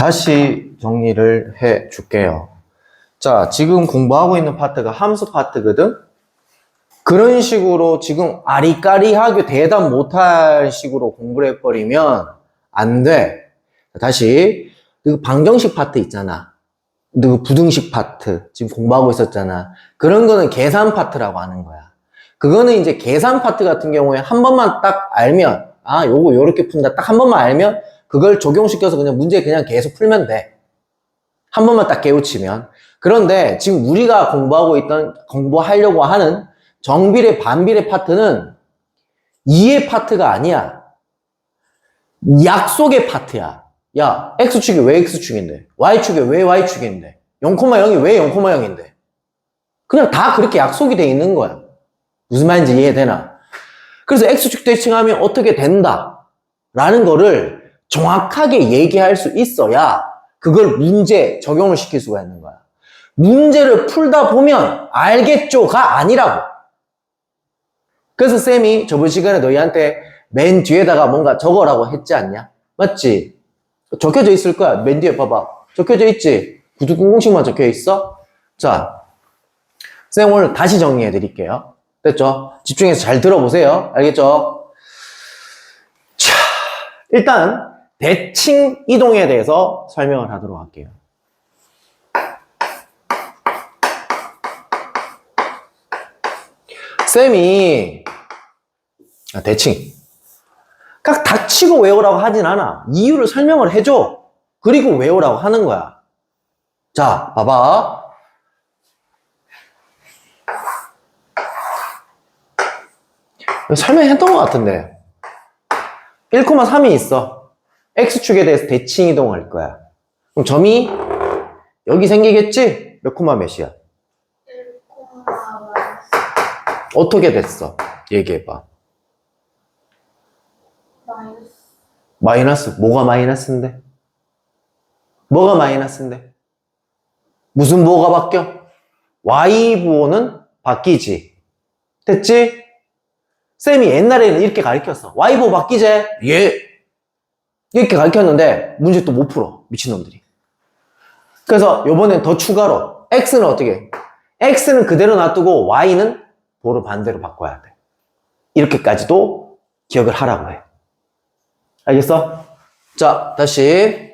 다시 정리를 해 줄게요. 자, 지금 공부하고 있는 파트가 함수 파트거든? 그런 식으로 지금 아리까리하게 대답 못할 식으로 공부를 해버리면 안 돼. 다시, 그 방정식 파트 있잖아. 그 부등식 파트. 지금 공부하고 있었잖아. 그런 거는 계산 파트라고 하는 거야. 그거는 이제 계산 파트 같은 경우에 한 번만 딱 알면, 아, 요거 요렇게 푼다. 딱 한 번만 알면, 그걸 적용시켜서 그냥 문제 그냥 계속 풀면 돼. 한 번만 딱 깨우치면. 그런데 지금 우리가 공부하고 있던, 공부하려고 하는 정비례, 반비례 파트는 이해 파트가 아니야. 약속의 파트야. 야, X축이 왜 X축인데? Y축이 왜 Y축인데? 0,0이 왜 0,0인데? 그냥 다 그렇게 약속이 돼 있는 거야. 무슨 말인지 이해되나? 그래서 X축 대칭하면 어떻게 된다. 라는 거를 정확하게 얘기할 수 있어야 그걸 문제 적용을 시킬 수가 있는 거야. 문제를 풀다 보면 알겠죠가 아니라고. 그래서 쌤이 저번 시간에 너희한테 맨 뒤에다가 뭔가 적어라고 했지 않냐? 맞지? 적혀져 있을 거야. 맨 뒤에 봐봐. 적혀져 있지? 구두공공식만 적혀 있어? 자, 쌤 오늘 다시 정리해 드릴게요. 됐죠? 집중해서 잘 들어보세요. 알겠죠? 자, 일단 대칭 이동에 대해서 설명을 하도록 할게요. 쌤이 아, 대칭 각 닥치고 외우라고 하진 않아. 이유를 설명을 해줘. 그리고 외우라고 하는 거야. 자, 봐봐. 설명했던 것 같은데. 1,3이 있어. X축에 대해서 대칭 이동할 거야. 그럼 점이 여기 생기겠지? 몇 코마 몇이야? 1,5 어떻게 됐어? 얘기해봐. 마이너스 마이너스. 뭐가 마이너스인데? 뭐가 마이너스인데? 무슨 부호가 바뀌어? Y 부호는 바뀌지. 됐지? 쌤이 옛날에는 이렇게 가르쳤어. Y 부호 바뀌지? 예. 이렇게 가르쳤는데 문제 또 못 풀어. 미친놈들이. 그래서 요번엔 더 추가로 X는 어떻게 해? X는 그대로 놔두고 Y는 부호를 반대로 바꿔야 돼. 이렇게까지도 기억을 하라고 해. 알겠어? 자, 다시.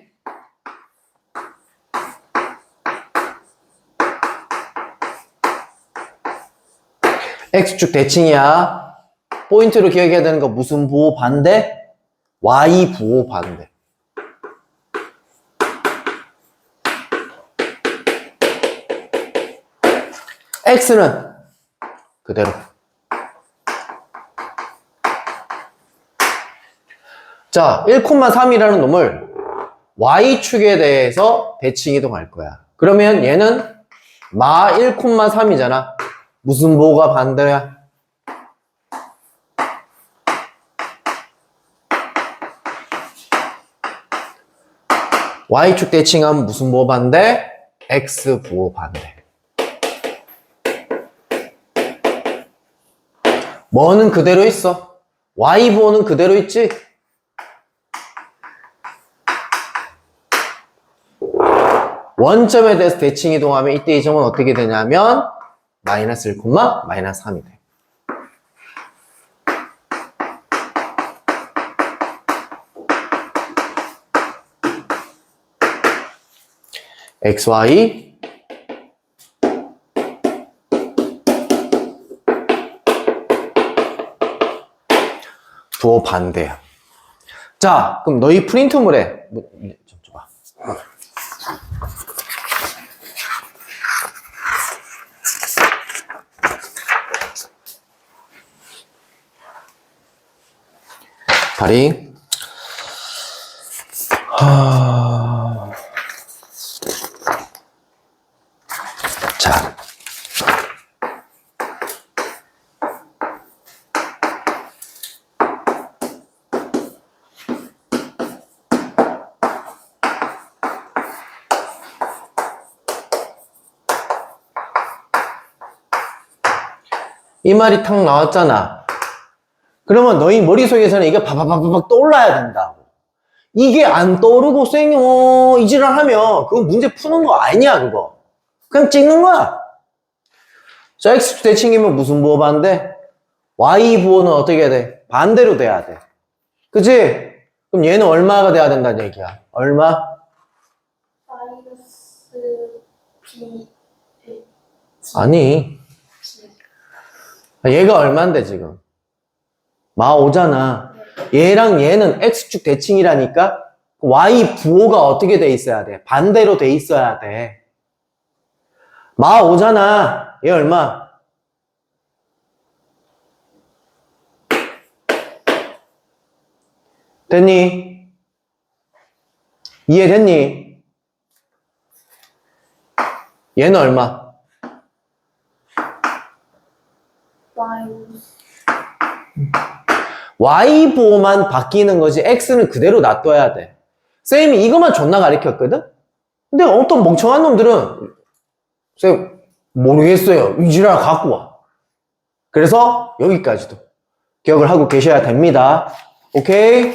X축 대칭이야. 포인트로 기억해야 되는 거 무슨 부호 반대? Y 부호 반대. X는 그대로. 자, 1,3이라는 놈을 Y축에 대해서 대칭 이동할 거야. 그러면 얘는 마 1,3이잖아. 무슨 부호가 반대야? Y축 대칭하면 무슨 부호 반대? X 부호 반대. 뭐는 그대로 있어. Y 부호는 그대로 있지? 원점에 대해서 대칭 이동하면 이때 이 점은 어떻게 되냐면 마이너스 1, 마이너스 3이 돼. Xy 부호 반대야. 자, 그럼 너희 프린트물에 뭐, 네, 좀 줘봐. 다리. 하... 자. 이 말이 탁 나왔잖아. 그러면 너희 머릿속에서는 이게 바바바바박 떠올라야 된다고. 이게 안 떠오르고 쌩이 어, 이지랄 하면 그거 문제 푸는 거 아니야 그거 그냥 찍는 거야 자 x축 대칭이면 무슨 부호 반대? y 부호는 어떻게 돼? 반대로 돼야 돼 그치? 그럼 얘는 얼마가 돼야 된다는 얘기야 얼마? 마이너스 b 아니 얘가 얼만데 지금 마 5잖아 얘랑 얘는 x축 대칭이라니까 y 부호가 어떻게 돼 있어야 돼? 반대로 돼 있어야 돼. 마 5잖아. 얘 얼마? 됐니? 이해됐니? 얘는 얼마? Y 보호만 바뀌는 거지 X는 그대로 놔둬야 돼. 쌤이 이것만 존나 가르쳤거든? 근데 어떤 멍청한 놈들은 쌤 모르겠어요. 이지랄 갖고 와. 그래서 여기까지도 기억을 하고 계셔야 됩니다. 오케이?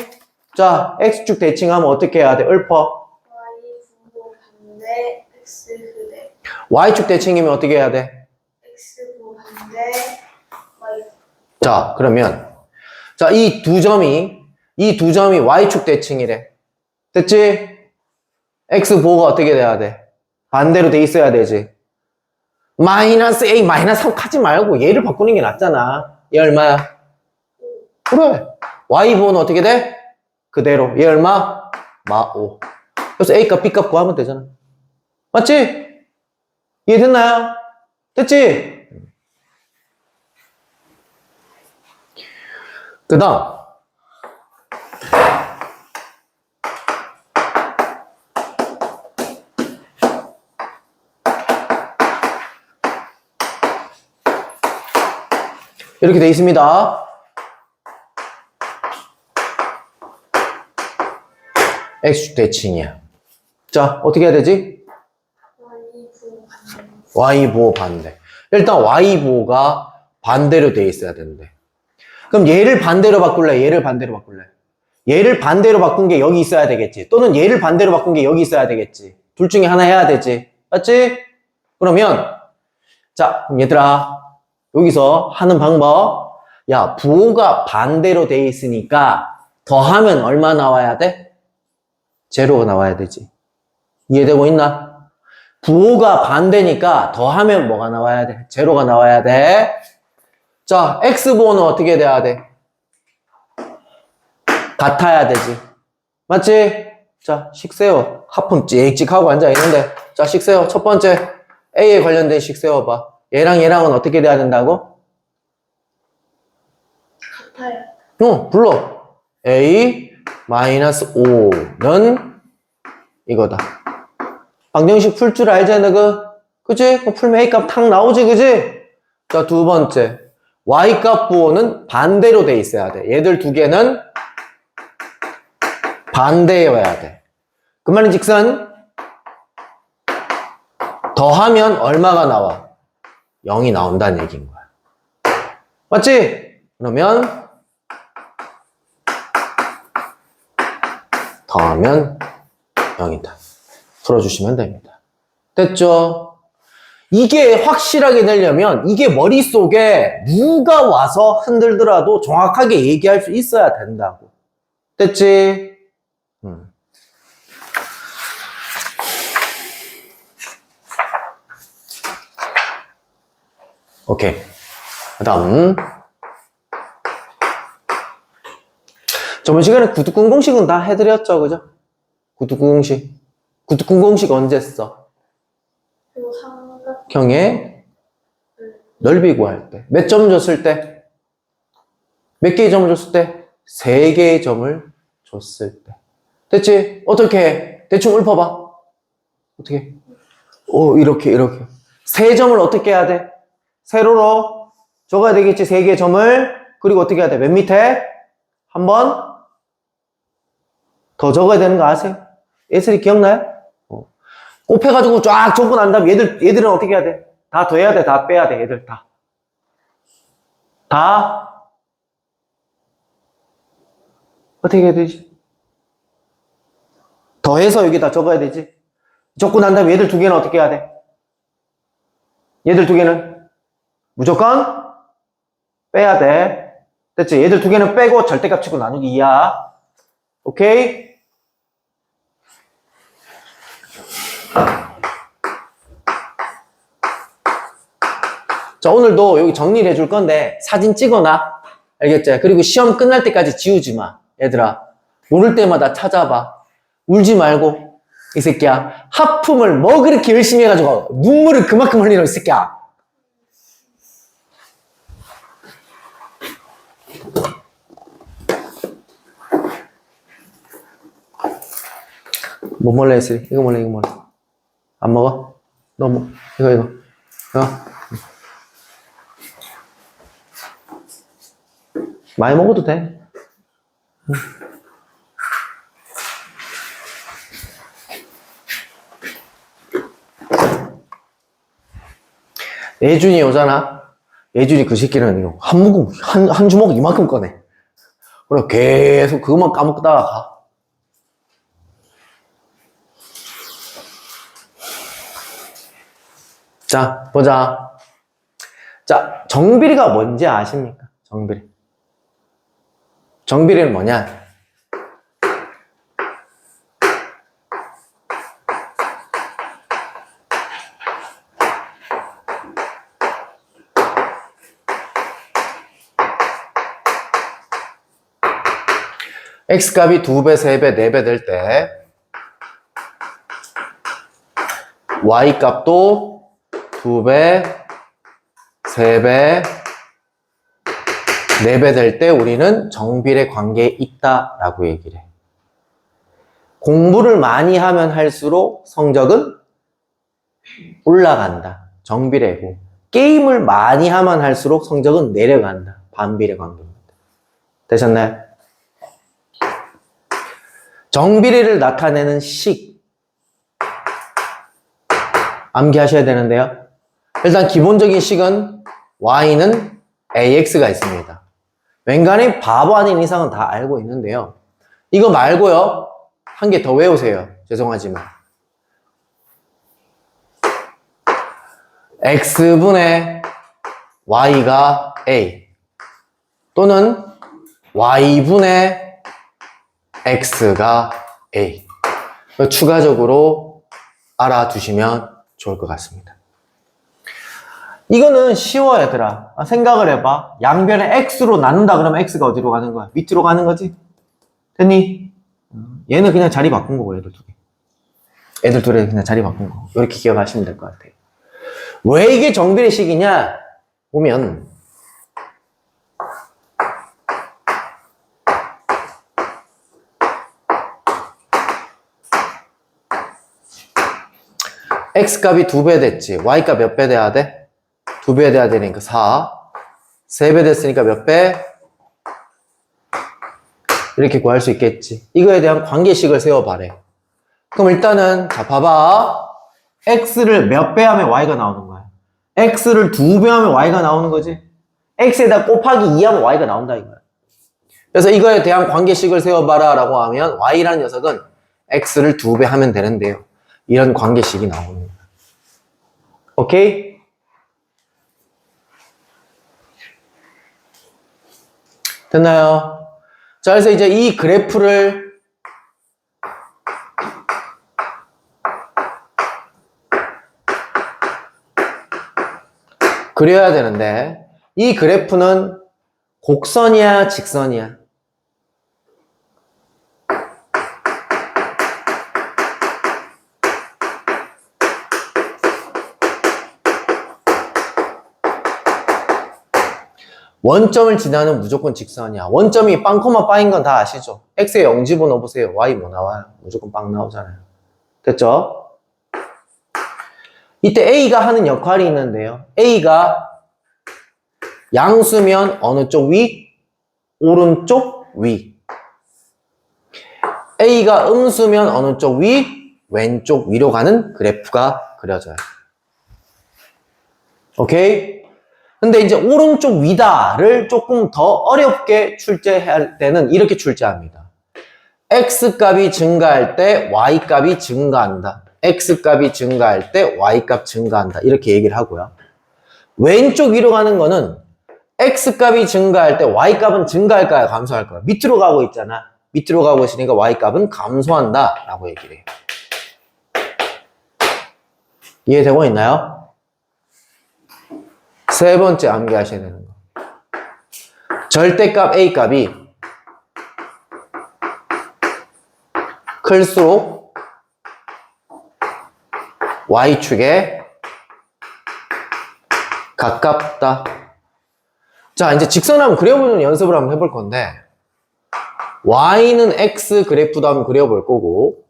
자, X축 대칭하면 어떻게 해야 돼? 읊어. y 부호 반대 x 그대 Y축 대칭이면 어떻게 해야 돼? x 자, 그러면 자, 이 두 점이 이 두 점이 y축 대칭이래. 됐지? x 보호가 어떻게 돼야 돼? 반대로 돼 있어야 되지. 마이너스 a 마이너스 3 하지 말고 얘를 바꾸는 게 낫잖아. 얘 얼마야? 그래. y 보호는 어떻게 돼? 그대로. 얘 얼마? 마 5. 그래서 a 값, b 값 구하면 되잖아. 맞지? 이해됐나요? 됐지? 그 다음 이렇게 돼 있습니다 X축 대칭이야 자 어떻게 해야 되지? y 부호 반대 일단 Y 부호가 반대로 돼 있어야 된대 그럼 얘를 반대로 바꿀래? 얘를 반대로 바꿀래? 얘를 반대로 바꾼 게 여기 있어야 되겠지. 또는 얘를 반대로 바꾼 게 여기 있어야 되겠지. 둘 중에 하나 해야 되지. 맞지? 그러면 자, 그럼 얘들아 여기서 하는 방법 야, 부호가 반대로 돼 있으니까 더하면 얼마 나와야 돼? 제로가 나와야 되지. 이해되고 있나? 부호가 반대니까 더하면 뭐가 나와야 돼? 제로가 나와야 돼. 자, X부호는 어떻게 돼야 돼? 같아야 되지. 맞지? 자, 식세워. 하품 찍찍하고 앉아있는데. 자, 식세워. 첫 번째, A에 관련된 식세워봐. 얘랑 얘랑은 어떻게 돼야 된다고? 같아요 어, 불러. A 마이너스 5는 이거다. 방정식 풀 줄 알잖아, 그. 그지? 그 풀면 A 값 탁 나오지, 그지? 자, 두 번째. Y 값 부호는 반대로 돼 있어야 돼. 얘들 두 개는 반대여야 돼. 그 말인 즉슨, 더하면 얼마가 나와? 0이 나온다는 얘기인 거야. 맞지? 그러면, 더하면 0이다. 풀어주시면 됩니다. 됐죠? 이게 확실하게 되려면 이게 머릿속에 누가 와서 흔들더라도 정확하게 얘기할 수 있어야 된다고. 됐지? 음. 오케이. 그 다음. 저번 시간에 구두꾼 공식은 다 해드렸죠, 그죠? 구두꾼 공식. 구두꾼 공식 언제 써? 그리고 삼각 형의 넓이 구할 때. 몇 점 줬을 때? 몇 개의 점을 줬을 때? 세 개의 점을 줬을 때. 됐지? 어떻게 해? 대충 읊어봐. 어떻게? 해? 오, 이렇게, 이렇게. 세 점을 어떻게 해야 돼? 세로로 적어야 되겠지, 세 개의 점을. 그리고 어떻게 해야 돼? 맨 밑에 한 번 더 적어야 되는 거 아세요? 예슬이 기억나요? 어. 곱해가지고 쫙 적고 난 다음에 얘들, 얘들은 어떻게 해야 돼? 다 더해야 돼, 다 빼야 돼, 얘들 다. 다? 어떻게 해야 되지? 더해서 여기다 적어야 되지. 적고 난 다음에 얘들 두 개는 어떻게 해야 돼? 얘들 두 개는 무조건 빼야 돼. 됐지? 얘들 두 개는 빼고 절대값 치고 나누기 2야. 오케이? 자, 오늘도 여기 정리를 해줄 건데 사진 찍어놔. 알겠지? 그리고 시험 끝날 때까지 지우지 마. 얘들아. 모를 때마다 찾아봐. 울지 말고. 이 새끼야. 하품을 뭐 그렇게 열심히 해가지고 눈물을 그만큼 흘리는 이 새끼야. 뭐 몰래 했으리? 이거 몰래, 이거 몰래. 안 먹어? 너 뭐, 이거, 이거. 이거. 많이 먹어도 돼. 응. 예준이 오잖아. 예준이 그 새끼는 한 모금, 한, 한 주먹 이만큼 꺼내. 그래, 계속 그것만 까먹다가 가. 자, 보자. 자, 정비리가 뭔지 아십니까? 정비리. 정비리는 뭐냐? x값이 2배, 3배, 4배 될 때 y값도 2배, 3배, 4배 될 때 우리는 정비례 관계에 있다라고 얘기를 해. 공부를 많이 하면 할수록 성적은 올라간다. 정비례고. 게임을 많이 하면 할수록 성적은 내려간다. 반비례 관계입니다. 되셨나요? 정비례를 나타내는 식. 암기하셔야 되는데요. 일단 기본적인 식은 y는 ax가 있습니다. 웬간히 바보 아닌 이상은 다 알고 있는데요. 이거 말고요. 한 개 더 외우세요. 죄송하지만. x분의 y가 a 또는 y분의 x가 a 추가적으로 알아두시면 좋을 것 같습니다. 이거는 쉬워 얘들아 아, 생각을 해봐 양변에 x로 나눈다 그러면 x가 어디로 가는 거야? 밑으로 가는 거지? 됐니? 음, 얘는 그냥 자리 바꾼 거고 얘들 두 개. 애들 둘이 그냥 자리 바꾼 거 이렇게 기억하시면 될 것 같아요 왜 이게 정비례식이냐 보면 x값이 두 배 됐지 y값 몇 배 돼야 돼? 두 배 돼야 되니까 4 세 배 됐으니까 몇 배? 이렇게 구할 수 있겠지. 이거에 대한 관계식을 세워봐래. 그럼 일단은 자 봐봐. x를 몇 배 하면 y가 나오는 거야? x를 두 배 하면 y가 나오는 거지? x에다 곱하기 2 하면 y가 나온다 이거야. 그래서 이거에 대한 관계식을 세워봐라 라고 하면 y라는 녀석은 x를 두 배 하면 되는데요. 이런 관계식이 나옵니다. 오케이? 됐나요? 자, 그래서 이제 이 그래프를 그려야 되는데 이 그래프는 곡선이야, 직선이야? 원점을 지나는 무조건 직선이야. 원점이 빵코마 빵인 건 다 아시죠? x에 0 집어넣어보세요. y 뭐 나와요? 무조건 빵 나오잖아요. 됐죠? 이때 a가 하는 역할이 있는데요. a가 양수면 어느 쪽 위? 오른쪽 위. a가 음수면 어느 쪽 위? 왼쪽 위로 가는 그래프가 그려져요. 오케이? 근데 이제 오른쪽 위다를 조금 더 어렵게 출제할 때는 이렇게 출제합니다. x 값이 증가할 때 y 값이 증가한다. x 값이 증가할 때 y 값 증가한다. 이렇게 얘기를 하고요. 왼쪽 위로 가는 거는 x 값이 증가할 때 y 값은 증가할까요? 감소할까요? 밑으로 가고 있잖아. 밑으로 가고 있으니까 y 값은 감소한다. 라고 얘기를 해요. 이해되고 있나요? 세 번째 암기하셔야 되는 거. 절대값 a 값이 클수록 y축에 가깝다. 자, 이제 직선 한번 그려보는 연습을 한번 해볼 건데, y는 x 그래프도 한번 그려볼 거고,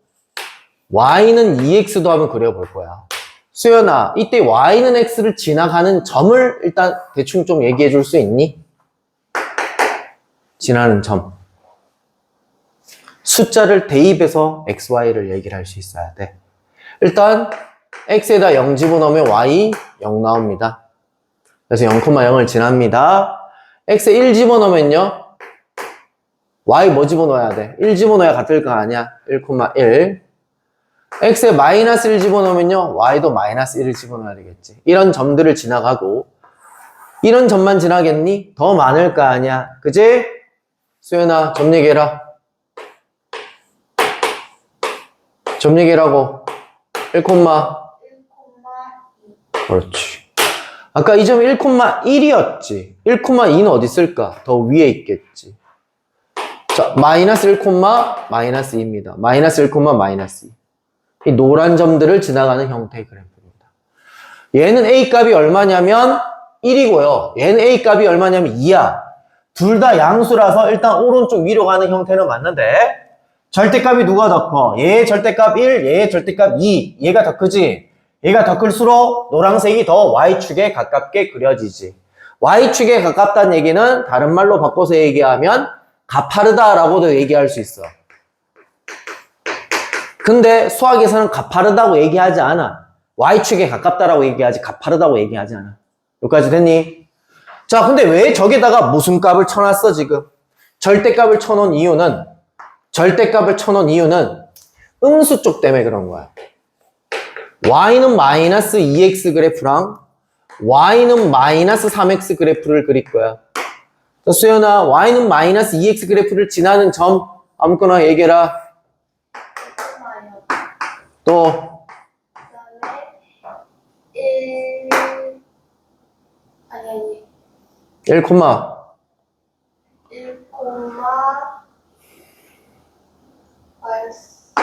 y는 2x도 한번 그려볼 거야. 수연아, 이때 y는 x를 지나가는 점을 일단 대충 좀 얘기해 줄 수 있니? 지나는 점. 숫자를 대입해서 xy를 얘기를 할 수 있어야 돼. 일단 x에다 0 집어넣으면 y 0 나옵니다. 그래서 0,0을 지납니다. x에 1 집어넣으면요. y 뭐 집어넣어야 돼? 1 집어넣어야 같을 거 아니야? 1,1. X에 마이너스 1 집어넣으면요. y도 마이너스 1을 집어넣어야 되겠지. 이런 점들을 지나가고 이런 점만 지나겠니? 더 많을 거 아니야. 그지? 수연아, 점 얘기해라. 점 얘기라고. 1, 1,2 그렇지. 아까 이 점이 1,1이었지. 1,2는 어디 있을까? 더 위에 있겠지. 자, 마이너스 1, 마이너스 2입니다. 마이너스 1, 마이너스 2. 이 노란 점들을 지나가는 형태의 그래프입니다. 얘는 A 값이 얼마냐면 1이고요. 얘는 A 값이 얼마냐면 2야. 둘 다 양수라서 일단 오른쪽 위로 가는 형태는 맞는데 절대값이 누가 더 커? 얘의 절대값 1, 얘의 절대값 2. 얘가 더 크지? 얘가 더 클수록 노란색이 더 Y축에 가깝게 그려지지. Y축에 가깝다는 얘기는 다른 말로 바꿔서 얘기하면 가파르다라고도 얘기할 수 있어. 근데 수학에서는 가파르다고 얘기하지 않아. Y축에 가깝다라고 얘기하지 가파르다고 얘기하지 않아. 여기까지 됐니? 자, 근데 왜 저기다가 무슨 값을 쳐놨어, 지금? 절대값을 쳐놓은 이유는, 절대값을 쳐놓은 이유는 음수 쪽 때문에 그런 거야. y는 마이너스 2x 그래프랑 y는 마이너스 3x 그래프를 그릴 거야. 자, 수연아, y는 마이너스 2x 그래프를 지나는 점 아무거나 얘기해라. 1,0또 그다음에 1 아니 아니 1, 1, 마이너스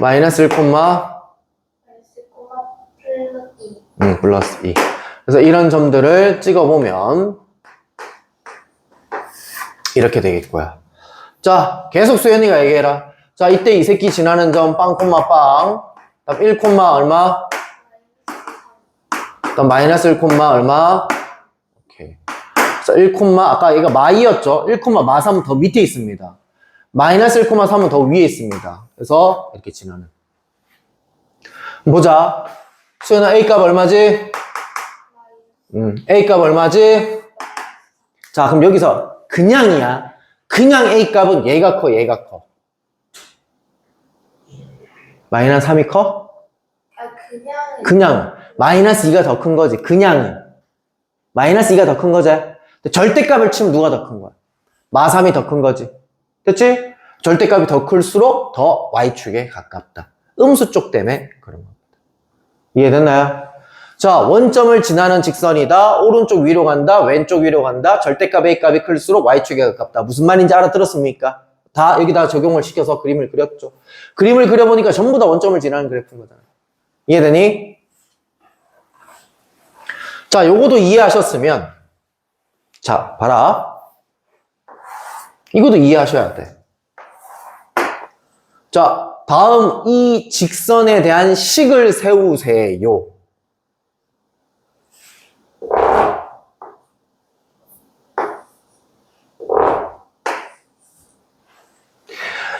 마이너스 1, 마이너스 코마 플러스 2 음, 플러스 2. 그래서 이런 점들을 찍어보면 이렇게 되겠고요. 자, 계속 수연이가 얘기해라. 자, 이때 이 새끼 지나는 점 빵, 콤마, 빵. 다음 1, 콤마 얼마? 그다음 마이너스 1, 콤마 얼마? 오케이. 자, 1, 콤마 아까 얘가 마이였죠? 1, 콤마 마 3은 더 밑에 있습니다. 마이너스 1, 콤마 3은 더 위에 있습니다. 그래서 이렇게 지나는. 보자. 수연아 A 값 얼마지? 음, A 값 얼마지? 자, 그럼 여기서 그냥이야. 그냥 A 값은 얘가 커, 얘가 커. 마이너스 3이 커? 아 그냥 그냥 마이너스 2가 더 큰 거지. 그냥은 마이너스 2가 더 큰 거지. 절대값을 치면 누가 더 큰 거야? 마3이 더 큰 거지. 됐지? 절대값이 더 클수록 더 y축에 가깝다. 음수 쪽 때문에 그런 겁니다. 이해됐나요? 자, 원점을 지나는 직선이다. 오른쪽 위로 간다. 왼쪽 위로 간다. 절대값 A값이 클수록 Y축에 가깝다. 무슨 말인지 알아들었습니까? 다 여기다 적용을 시켜서 그림을 그렸죠. 그림을 그려보니까 전부 다 원점을 지나는 그래프인 거잖아요. 이해되니? 자, 요거도 이해하셨으면 자, 봐라. 이것도 이해하셔야 돼. 자, 다음 이 직선에 대한 식을 세우세요.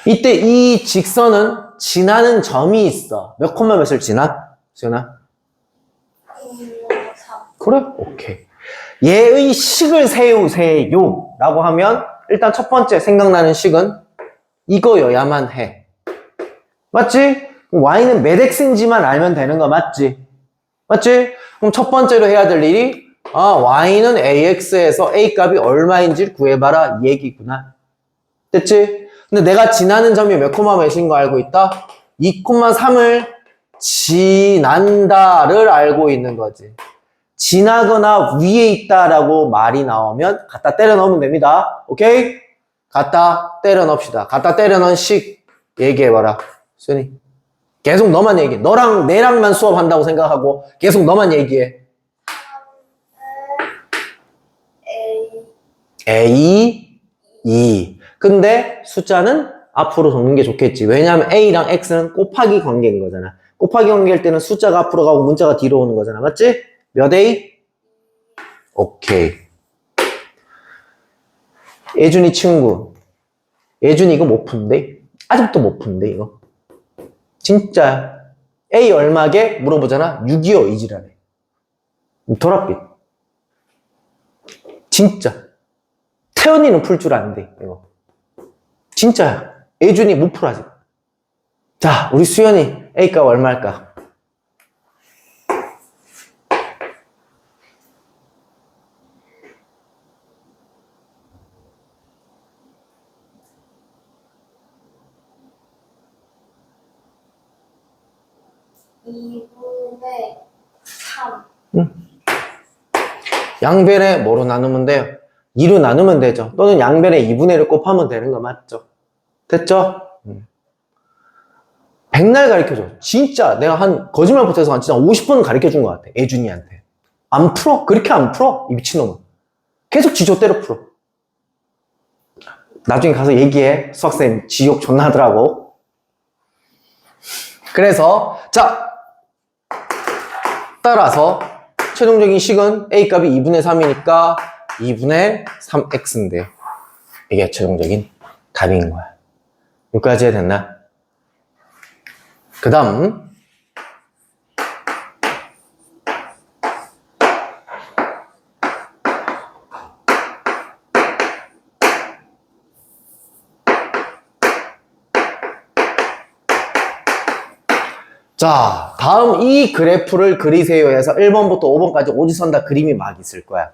이때 이 직선은 지나는 점이 있어. 몇 콤마 몇을 지나? 3 그래? 오케이. 얘의 식을 세우세요. 라고 하면 일단 첫 번째 생각나는 식은 이거여야만 해. 맞지? 그럼 y는 몇 x인지만 알면 되는 거 맞지? 맞지? 그럼 첫 번째로 해야 될 일이 아 y는 ax에서 a 값이 얼마인지 구해봐라 이 얘기구나. 됐지? 근데 내가 지나는 점이 몇 코마 몇인 거 알고 있다? 2,3을 지난다를 알고 있는 거지. 지나거나 위에 있다라고 말이 나오면 갖다 때려 넣으면 됩니다. 오케이? 갖다 때려 넣읍시다. 갖다 때려 넣은 식 얘기해봐라. 순이. 계속 너만 얘기해. 너랑 내랑만 수업한다고 생각하고 계속 너만 얘기해. A A, E. 근데 숫자는 앞으로 적는 게 좋겠지. 왜냐하면 A랑 X는 곱하기 관계인 거잖아. 곱하기 관계일 때는 숫자가 앞으로 가고 문자가 뒤로 오는 거잖아. 맞지? 몇 A? 오케이. 예준이 친구. 예준이 이거 못 푼대? 아직도 못 푼대, 이거. 진짜. A 얼마게? 물어보잖아. 6이요, 이지랄해. 돌아빛. 진짜. 태연이는 풀줄 아는데, 이거. 진짜야. 예준이 못 풀어, 아직. 자, 우리 수연이 A값 얼마일까? 이분의 양변에 뭐로 나누면 돼요? 2로 나누면 되죠. 또는 양변에 2분의 1을 곱하면 되는 거 맞죠? 됐죠? 음. 백날 가르쳐줘. 진짜 내가 한 거짓말 못해서 한 진짜 50번 가르쳐준 것 같아. 예준이한테. 안 풀어? 그렇게 안 풀어? 이 미친놈은. 계속 지조대로 풀어. 나중에 가서 얘기해. 수학쌤 지욕 존나 하더라고. 그래서 자 따라서 최종적인 식은 a 값이 2분의 3이니까 2분의 3x인데요. 이게 최종적인 답인 거야. 여기까지 해야 됐나? 그 다음 자, 다음 이 그래프를 그리세요 해서 1번부터 5번까지 오지선 다 그림이 막 있을 거야.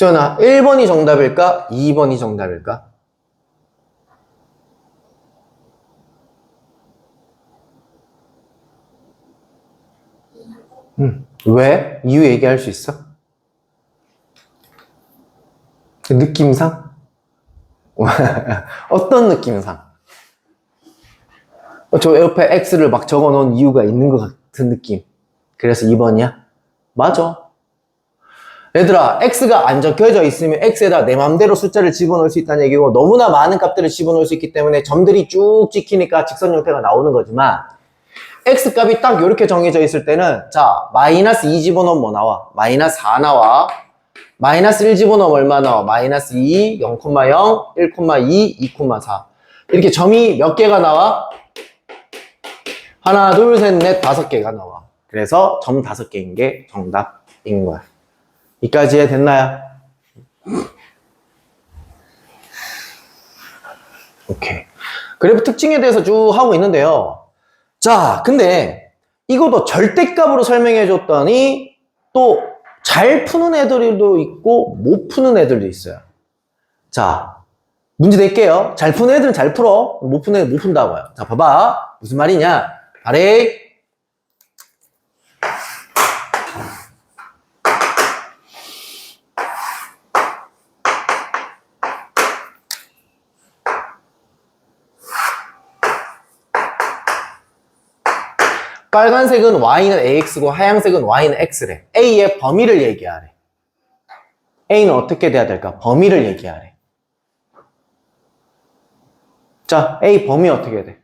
수연아, 1번이 정답일까? 2번이 정답일까? 음, 왜? 이유 얘기할 수 있어? 그 느낌상? 어떤 느낌상? 어, 저 옆에 X를 막 적어 놓은 이유가 있는 것 같은 느낌. 그래서 2번이야? 맞아. 얘들아, X가 안 적혀져 있으면 X에다 내 맘대로 숫자를 집어넣을 수 있다는 얘기고 너무나 많은 값들을 집어넣을 수 있기 때문에 점들이 쭉 찍히니까 직선 형태가 나오는 거지만 x 값이 딱 이렇게 정해져 있을 때는 자 마이너스 2 집어넣으면 뭐 나와? 마이너스 4 나와 마이너스 1 집어넣으면 얼마 나와? 마이너스 2, 0,0, 1,2, 2,4 이렇게 점이 몇 개가 나와? 하나, 둘, 셋, 넷, 다섯 개가 나와 그래서 점 다섯 개인 게 정답인 거야 이까지 됐나요? 오케이 그래프 특징에 대해서 쭉 하고 있는데요 자, 근데 이것도 절대값으로 설명해 줬더니 또 잘 푸는 애들도 있고 못 푸는 애들도 있어요. 자, 문제 낼게요. 잘 푸는 애들은 잘 풀어. 못 푸는 애들 못 푼다고요. 자, 봐봐. 무슨 말이냐? 아래 빨간색은 y는 ax고 하얀색은 y는 x래. a의 범위를 얘기하래. a는 어떻게 돼야 될까? 범위를 얘기하래. 자, a 범위 어떻게 돼?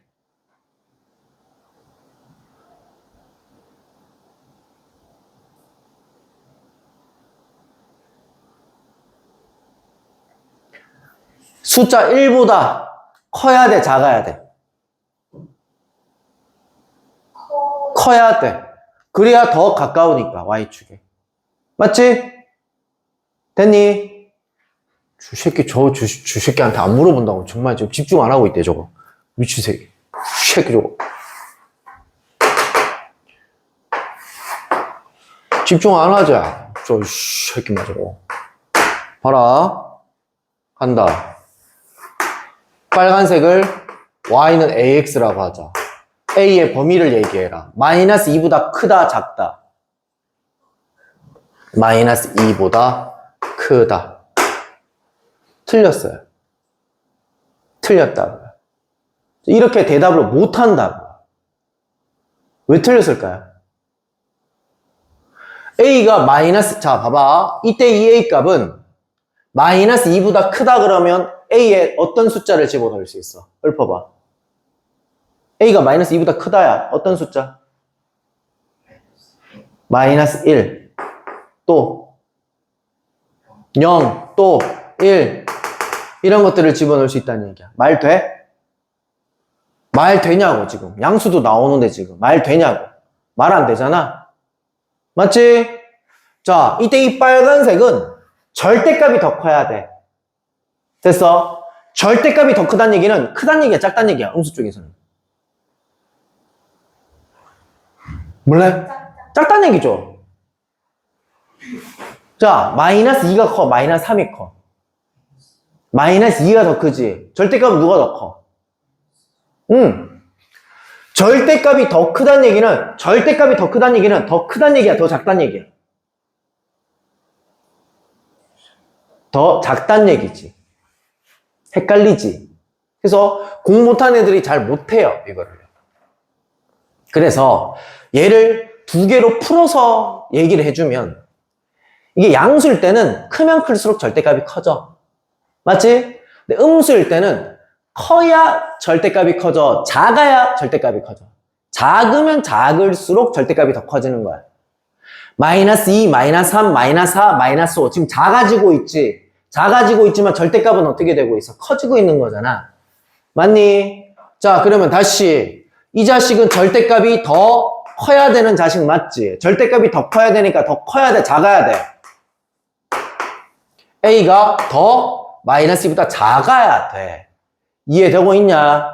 숫자 1보다 커야 돼, 작아야 돼. 커 커야 돼. 그래야 더 가까우니까, Y축에. 맞지? 됐니? 주새끼, 저 주, 주새끼한테 안 물어본다고. 정말 지금 집중 안 하고 있대, 저거. 미친 새끼. 새끼 저거. 집중 안 하자. 저 새끼만 저거. 봐라. 간다. 빨간색을 y는 ax라고 하자. A의 범위를 얘기해라. 마이너스 2보다 크다, 작다. 마이너스 2보다 크다. 틀렸어요. 틀렸다고요. 이렇게 대답을 못한다고요. 왜 틀렸을까요? a가 마이너스, 자, 봐봐. 이때 이 a 값은 마이너스 2보다 크다 그러면 a에 어떤 숫자를 집어넣을 수 있어? 읊어봐. A가 마이너스 2보다 크다야. 어떤 숫자? 마이너스 1. 또 0, 또 1. 이런 것들을 집어넣을 수 있다는 얘기야. 말 돼? 말 되냐고 지금. 양수도 나오는데 지금. 말 되냐고. 말 안 되잖아. 맞지? 자, 이때 이 빨간색은 절대값이 더 커야 돼. 됐어? 절대값이 더 크다는 얘기는 크다는 얘기야, 작다는 얘기야, 음수 쪽에서는. 몰래? 작다는 얘기죠. 자, 마이너스 2가 커, 마이너스 3이 커. 마이너스 2가 더 크지. 절대값은 누가 더 커? 응. 절대값이 더 크다는 얘기는, 절대값이 더 크다는 얘기는 더 크다는 얘기야, 더 작다는 얘기야. 더 작다는 얘기지. 헷갈리지. 그래서 공 못하는 애들이 잘 못해요, 이거를. 그래서 얘를 두 개로 풀어서 얘기를 해주면 이게 양수일 때는 크면 클수록 절대값이 커져. 맞지? 근데 음수일 때는 커야 절대값이 커져. 작아야 절대값이 커져. 작으면 작을수록 절대값이 더 커지는 거야. 마이너스 2, 마이너스 3, 마이너스 4, 마이너스 5. 지금 작아지고 있지. 작아지고 있지만 절대값은 어떻게 되고 있어? 커지고 있는 거잖아. 맞니? 자, 그러면 다시. 이 자식은 절대값이 더 커야 되는 자식 맞지? 절대값이 더 커야 되니까 더 커야 돼, 작아야 돼. A가 더 마이너스 2보다 작아야 돼. 이해되고 있냐?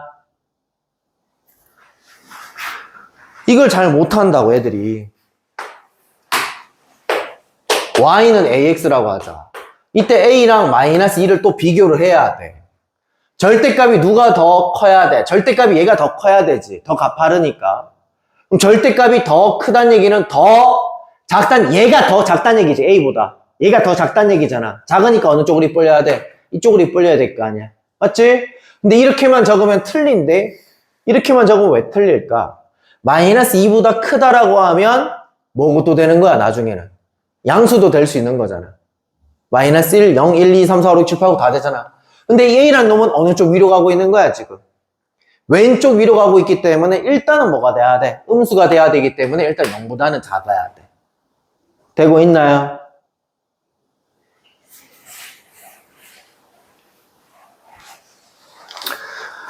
이걸 잘 못한다고, 애들이. Y는 AX라고 하자. 이때 A랑 마이너스 2를 또 비교를 해야 돼. 절대값이 누가 더 커야 돼? 절대값이 얘가 더 커야 되지. 더 가파르니까. 그럼 절대값이 더 크다는 얘기는 더 작단, 얘가 더 작다는 얘기지, A보다. 얘가 더 작다는 얘기잖아. 작으니까 어느 쪽으로 이뿔려야 돼? 이쪽으로 이뿔려야 될 거 아니야. 맞지? 근데 이렇게만 적으면 틀린데, 이렇게만 적으면 왜 틀릴까? 마이너스 2보다 크다라고 하면 뭐고 또 되는 거야, 나중에는. 양수도 될 수 있는 거잖아. 마이너스 1, 0, 1, 2, 3, 4, 5, 6, 7, 8, 9 다 되잖아. 근데 이 A라는 놈은 어느 쪽 위로 가고 있는 거야, 지금. 왼쪽 위로 가고 있기 때문에 일단은 뭐가 돼야 돼? 음수가 돼야 되기 때문에 일단 0보다는 작아야 돼. 되고 있나요?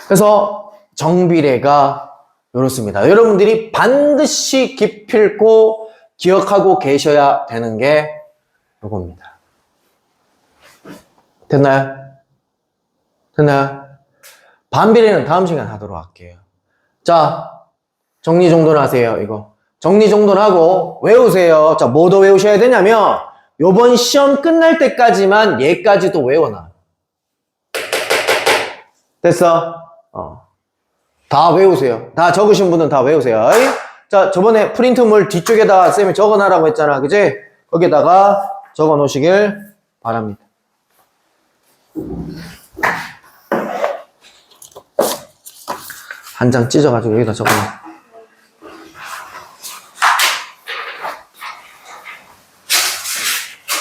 그래서 정비례가 이렇습니다. 여러분들이 반드시 기필코 기억하고 계셔야 되는 게 이겁니다. 됐나요? 됐나요? 반비례는 다음 시간 하도록 할게요. 자, 정리 정돈 하세요, 이거. 정리 정돈 하고 외우세요. 자, 뭐 더 외우셔야 되냐면, 요번 시험 끝날 때까지만 얘까지도 외워놔. 됐어? 어. 다 외우세요. 다 적으신 분은 다 외우세요. 자, 저번에 프린트물 뒤쪽에다가 쌤이 적어놔라고 했잖아. 그지? 거기다가 적어 놓으시길 바랍니다. 한 장 찢어가지고 여기다 적어놔.